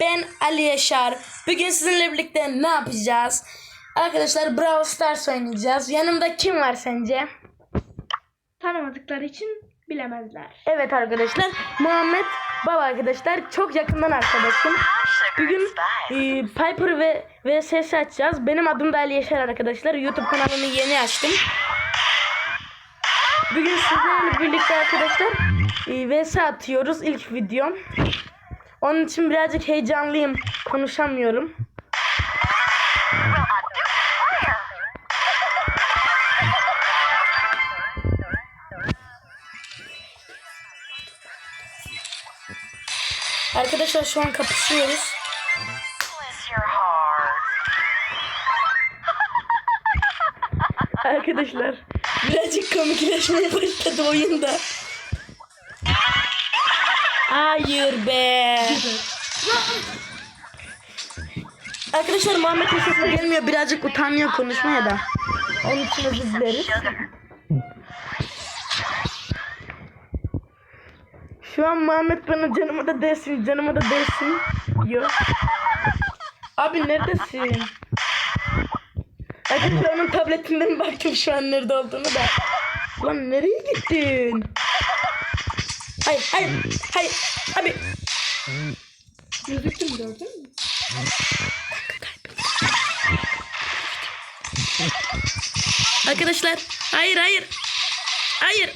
Ben Ali Yaşar. Bugün sizinle birlikte ne yapacağız? Arkadaşlar Brawl Stars oynayacağız. Yanımda kim var sence? Tanımadıkları için bilemezler. Evet arkadaşlar. Muhammed Baba arkadaşlar. Çok yakından arkadaşım. Bugün e, Piper ve VSS açacağız. Benim adım da Ali Yaşar arkadaşlar. YouTube kanalımı yeni açtım. Bugün sizlerle birlikte arkadaşlar e, VS atıyoruz ilk videom. Onun için birazcık heyecanlıyım. Konuşamıyorum. Arkadaşlar şu an kapışıyoruz. Arkadaşlar birazcık komikleşmeye başladı oyunda. Hayır be. Arkadaşlar Muhammed'in sesi gelmiyor. Birazcık utanıyor konuşmaya da. Onun için özür dileriz. Şu an Muhammed bana canıma da değsin, canıma da değsin diyor. Abi neredesin? Arkadaşlar onun tabletinden baktım şu an nerede olduğunu da. Lan nereye gittin? Hayır, hayır, hayır. Abi. Gözüktüm gördün mü? Arkadaşlar, hayır, hayır. Hayır.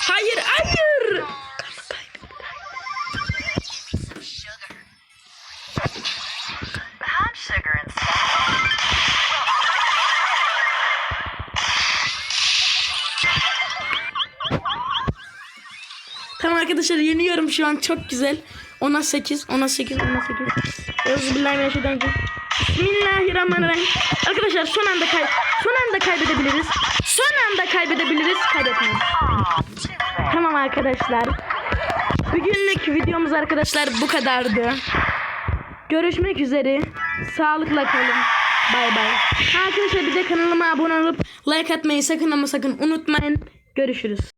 Hayır, hayır. Have sugar instead. Tamam arkadaşlar yeniyorum şu an çok güzel. 10'a 8, 10'a 8, 10'a 8. Euzubillahimineşşeytanirracim. Bismillahirrahmanirrahim. Arkadaşlar son anda kay son anda kaybedebiliriz. Son anda kaybedebiliriz. Kaybetmeyiz. Tamam arkadaşlar. Bugünlük videomuz arkadaşlar bu kadardı. Görüşmek üzere. Sağlıkla kalın. Bay bay. Arkadaşlar bir de kanalıma abone olup like atmayı sakın ama sakın unutmayın. Görüşürüz.